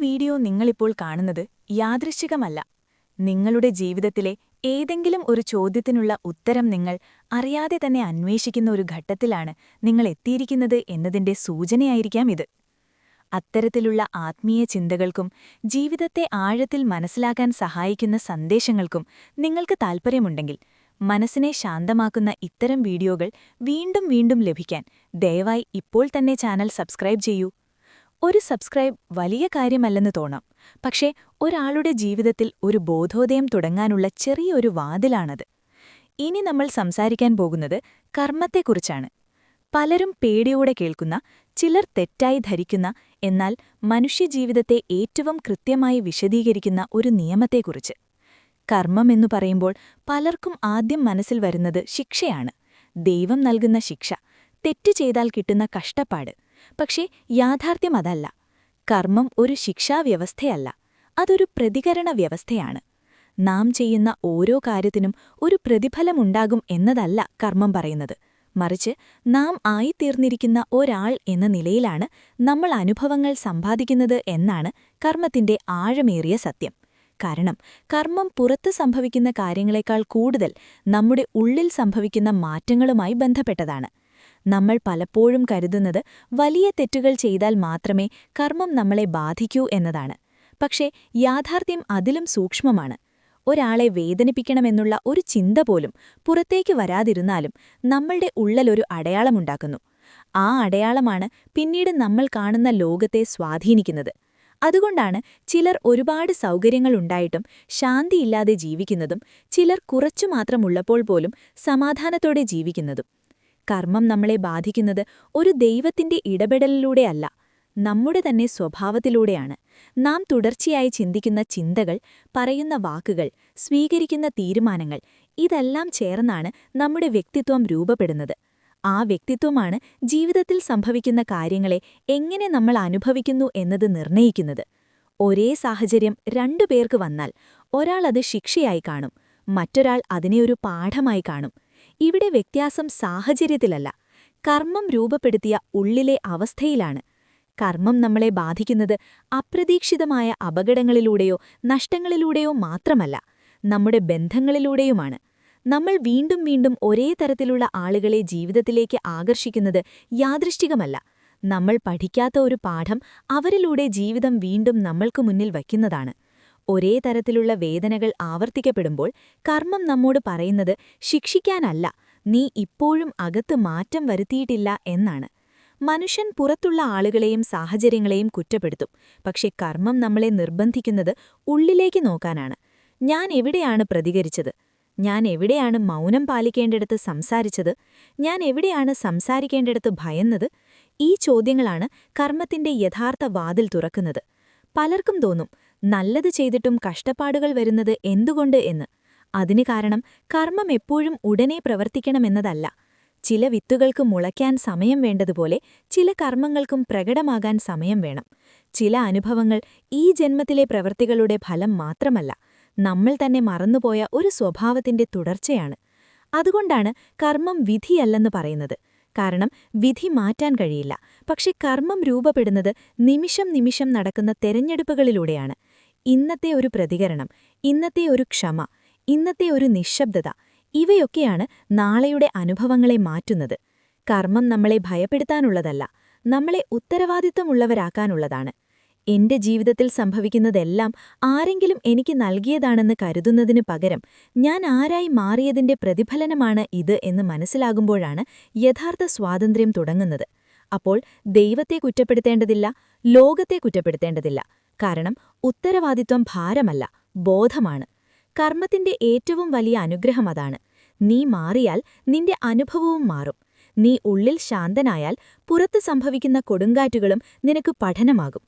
Video നിങ്ങളിപ്പോൾ കാണുന്നത് യാദൃശികമല്ല നിങ്ങളുടെ ജീവിതത്തിലെ ഏതെങ്കിലും ഒരു ചോദ്യത്തിനുള്ള ഉത്തരം നിങ്ങൾ അറിയാതെ തന്നെ അന്വേഷിക്കുന്ന ഒരു ഘട്ടത്തിലാണ് നിങ്ങൾ എത്തിയിരിക്കുന്നത് എന്നതിന്റെ സൂചനയായിരിക്കാം ഇത്. അത്തരത്തിലുള്ള ആത്മീയ ചിന്തകൾക്കും ജീവിതത്തെ ആഴത്തിൽ മനസ്സിലാക്കാൻ സഹായിക്കുന്ന സന്ദേശങ്ങൾക്കും നിങ്ങൾക്ക് താൽപ്പര്യമുണ്ടെങ്കിൽ മനസ്സിനെ ശാന്തമാക്കുന്ന ഇത്തരം വീഡിയോകൾ വീണ്ടും വീണ്ടും ലഭിക്കാൻ ദയവായി ഇപ്പോൾ തന്നെ ചാനൽ സബ്സ്ക്രൈബ് ചെയ്യൂ. ഒരു സബ്സ്ക്രൈബ് വലിയ കാര്യമല്ലെന്ന് തോന്നാം. പക്ഷേ ഒരാളുടെ ജീവിതത്തിൽ ഒരു ബോധോദയം തുടങ്ങാനുള്ള ചെറിയൊരു വാതിലാണത്. ഇനി നമ്മൾ സംസാരിക്കാൻ പോകുന്നത് കർമ്മത്തെക്കുറിച്ചാണ്. പലരും പേടിയോടെ കേൾക്കുന്ന ചിലർ തെറ്റായി ധരിക്കുന്ന എന്നാൽ മനുഷ്യജീവിതത്തെ ഏറ്റവും കൃത്യമായി വിശദീകരിക്കുന്ന ഒരു നിയമത്തെക്കുറിച്ച്. കർമ്മം കർമ്മമെന്നു പറയുമ്പോൾ പലർക്കും ആദ്യം മനസ്സിൽ വരുന്നത് ശിക്ഷയാണ്. ദൈവം നൽകുന്ന ശിക്ഷ. തെറ്റ് ചെയ്താൽ കിട്ടുന്ന കഷ്ടപ്പാട്. പക്ഷേ യാഥാർത്ഥ്യം അതല്ല. കർമ്മം ഒരു ശിക്ഷാവ്യവസ്ഥയല്ല. അതൊരു പ്രതികരണ വ്യവസ്ഥയാണ്. നാം ചെയ്യുന്ന ഓരോ കാര്യത്തിനും ഒരു പ്രതിഫലമുണ്ടാകും എന്നതല്ല കർമ്മം പറയുന്നത്. മറിച്ച് നാം ആയിത്തീർന്നിരിക്കുന്ന ഒരാൾ എന്ന നിലയിലാണ് നമ്മൾ അനുഭവങ്ങൾ സമ്പാദിക്കുന്നത് എന്നാണ് കർമ്മത്തിന്റെ ആഴമേറിയ സത്യം. കാരണം കർമ്മം പുറത്ത് സംഭവിക്കുന്ന കാര്യങ്ങളെക്കാൾ കൂടുതൽ നമ്മുടെ ഉള്ളിൽ സംഭവിക്കുന്ന മാറ്റങ്ങളുമായി ബന്ധപ്പെട്ടതാണ്. നമ്മൾ പലപ്പോഴും കരുതുന്നത് വലിയ തെറ്റുകൾ ചെയ്താൽ മാത്രമേ കർമ്മം നമ്മളെ ബാധിക്കൂ എന്നതാണ്. പക്ഷേ യാഥാർത്ഥ്യം അതിലും സൂക്ഷ്മമാണ്. ഒരാളെ വേദനിപ്പിക്കണമെന്നുള്ള ഒരു ചിന്ത പോലും പുറത്തേക്ക് വരാതിരുന്നാലും നമ്മളുടെ ഉള്ളലൊരു അടയാളമുണ്ടാക്കുന്നു ആ അടയാളമാണ് പിന്നീട് നമ്മൾ കാണുന്ന ലോകത്തെ സ്വാധീനിക്കുന്നത്. അതുകൊണ്ടാണ് ചിലർ ഒരുപാട് സൗകര്യങ്ങളുണ്ടായിട്ടും ശാന്തിയില്ലാതെ ജീവിക്കുന്നതും ചിലർ കുറച്ചു കുറച്ചുമാത്രമുള്ളപ്പോൾ പോലും സമാധാനത്തോടെ ജീവിക്കുന്നതും. കർമ്മം നമ്മളെ ബാധിക്കുന്നത് ഒരു ദൈവത്തിന്റെ ഇടപെടലിലൂടെയല്ല നമ്മുടെ തന്നെ സ്വഭാവത്തിലൂടെയാണ്. നാം തുടർച്ചയായി ചിന്തിക്കുന്ന ചിന്തകൾ പറയുന്ന വാക്കുകൾ സ്വീകരിക്കുന്ന തീരുമാനങ്ങൾ ഇതെല്ലാം ചേർന്നാണ് നമ്മുടെ വ്യക്തിത്വം രൂപപ്പെടുന്നത്. ആ വ്യക്തിത്വമാണ് ജീവിതത്തിൽ സംഭവിക്കുന്ന കാര്യങ്ങളെ എങ്ങനെ നമ്മൾ അനുഭവിക്കുന്നു എന്നത് നിർണയിക്കുന്നത് ഒരേ സാഹചര്യം രണ്ടു പേർക്ക് വന്നാൽ ഒരാൾ അത് ശിക്ഷയായി കാണും മറ്റൊരാൾ അതിനെ ഒരു പാഠമായി കാണും. ഇവിടെ വ്യത്യാസം സാഹചര്യത്തിലല്ല. കർമ്മം രൂപപ്പെടുത്തിയ ഉള്ളിലെ അവസ്ഥയിലാണ്. കർമ്മം നമ്മളെ ബാധിക്കുന്നത് അപ്രതീക്ഷിതമായ അപകടങ്ങളിലൂടെയോ നഷ്ടങ്ങളിലൂടെയോ മാത്രമല്ല നമ്മുടെ ബന്ധങ്ങളിലൂടെയുമാണ്. നമ്മൾ വീണ്ടും വീണ്ടും ഒരേ തരത്തിലുള്ള ആളുകളെ ജീവിതത്തിലേക്ക് ആകർഷിക്കുന്നത് യാദൃഷ്ടികമല്ല നമ്മൾ പഠിക്കാത്ത ഒരു പാഠം അവരിലൂടെ ജീവിതം വീണ്ടും നമ്മൾക്ക് മുന്നിൽ വയ്ക്കുന്നതാണ്. ഒരേ തരത്തിലുള്ള വേദനകൾ ആവർത്തിക്കപ്പെടുമ്പോൾ കർമ്മം നമ്മോട് പറയുന്നത് ശിക്ഷിക്കാനല്ല നീ ഇപ്പോഴും അകത്ത് മാറ്റം വരുത്തിയിട്ടില്ല എന്നാണ്. മനുഷ്യൻ പുറത്തുള്ള ആളുകളെയും സാഹചര്യങ്ങളെയും കുറ്റപ്പെടുത്തും പക്ഷെ കർമ്മം നമ്മളെ നിർബന്ധിക്കുന്നത് ഉള്ളിലേക്ക് നോക്കാനാണ്. ഞാൻ എവിടെയാണ് പ്രതികരിച്ചത്? ഞാൻ എവിടെയാണ് മൗനം പാലിക്കേണ്ടിടത്ത് സംസാരിച്ചത്? ഞാൻ എവിടെയാണ് സംസാരിക്കേണ്ടിടത്ത് ഭയന്നത്? ഈ ചോദ്യങ്ങളാണ് കർമ്മത്തിന്റെ യഥാർത്ഥ വാതിൽ തുറക്കുന്നത്. പലർക്കും തോന്നും നല്ലത് ചെയ്തിട്ടും കഷ്ടപ്പാടുകൾ വരുന്നത് എന്തുകൊണ്ട് എന്ന്. അതിന് കാരണം കർമ്മം എപ്പോഴും ഉടനെ പ്രവർത്തിക്കണമെന്നതല്ല. ചില വിത്തുകൾക്ക് മുളയ്ക്കാൻ സമയം വേണ്ടതുപോലെ ചില കർമ്മങ്ങൾക്കും പ്രകടമാകാൻ സമയം വേണം. ചില അനുഭവങ്ങൾ ഈ ജന്മത്തിലെ പ്രവൃത്തികളുടെ ഫലം മാത്രമല്ല നമ്മൾ തന്നെ മറന്നുപോയ ഒരു സ്വഭാവത്തിന്റെ തുടർച്ചയാണ്. അതുകൊണ്ടാണ് കർമ്മം വിധിയല്ലെന്ന് പറയുന്നത്. കാരണം വിധി മാറ്റാൻ കഴിയില്ല. പക്ഷെ കർമ്മം രൂപപ്പെടുന്നത് നിമിഷം നിമിഷം നടക്കുന്ന തെരഞ്ഞെടുപ്പുകളിലൂടെയാണ്. ഇന്നത്തെ ഒരു പ്രതികരണം ഇന്നത്തെ ഒരു ക്ഷമ ഇന്നത്തെ ഒരു നിശബ്ദത ഇവയൊക്കെയാണ് നാളെയുടെ അനുഭവങ്ങളെ മാറ്റുന്നത്. കർമ്മം നമ്മളെ ഭയപ്പെടുത്താനുള്ളതല്ല നമ്മളെ ഉത്തരവാദിത്വമുള്ളവരാക്കാനുള്ളതാണ്. എന്റെ ജീവിതത്തിൽ സംഭവിക്കുന്നതെല്ലാം ആരെങ്കിലും എനിക്ക് നൽകിയതാണെന്ന് കരുതുന്നതിനു പകരം ഞാൻ ആരായി മാറിയതിന്റെ പ്രതിഫലനമാണ് ഇത് എന്ന് മനസ്സിലാകുമ്പോഴാണ് യഥാർത്ഥ സ്വാതന്ത്ര്യം തുടങ്ങുന്നത്. അപ്പോൾ ദൈവത്തെ കുറ്റപ്പെടുത്തേണ്ടതില്ല ലോകത്തെ കുറ്റപ്പെടുത്തേണ്ടതില്ല. കാരണം ഉത്തരവാദിത്വം ഭാരമല്ല ബോധമാണ്. കർമ്മത്തിന്റെ ഏറ്റവും വലിയ അനുഗ്രഹം അതാണ്. നീ മാറിയാൽ നിന്റെ അനുഭവവും മാറും. നീ ഉള്ളിൽ ശാന്തനായാൽ പുറത്ത് സംഭവിക്കുന്ന കൊടുങ്കാറ്റുകളും നിനക്ക് പഠനമാകും.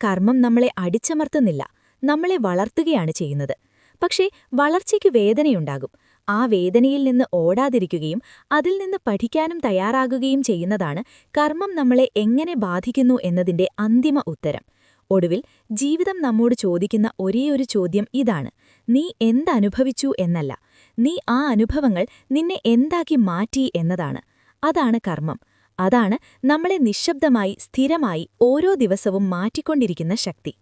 കർമ്മം നമ്മളെ അടിച്ചമർത്തുന്നില്ല നമ്മളെ വളർത്തുകയാണ് ചെയ്യുന്നത്. പക്ഷേ വളർച്ചയ്ക്ക് വേദനയുണ്ടാകും. ആ വേദനയിൽ നിന്ന് ഓടാതിരിക്കുകയും അതിൽ നിന്ന് പഠിക്കാനും തയ്യാറാകുകയും ചെയ്യുന്നതാണ് കർമ്മം നമ്മളെ എങ്ങനെ ബാധിക്കുന്നു എന്നതിന്റെ അന്തിമ ഉത്തരം. ഒടുവിൽ ജീവിതം നമ്മോട് ചോദിക്കുന്ന ഒരേയൊരു ചോദ്യം ഇതാണ്. നീ എന്തനുഭവിച്ചു എന്നല്ല. നീ ആ അനുഭവങ്ങൾ നിന്നെ എന്താക്കി മാറ്റി എന്നതാണ്. അതാണ് കർമ്മം. അതാണ് നമ്മളെ നിശബ്ദമായി സ്ഥിരമായി ഓരോ ദിവസവും മാറ്റിക്കൊണ്ടിരിക്കുന്ന ശക്തി.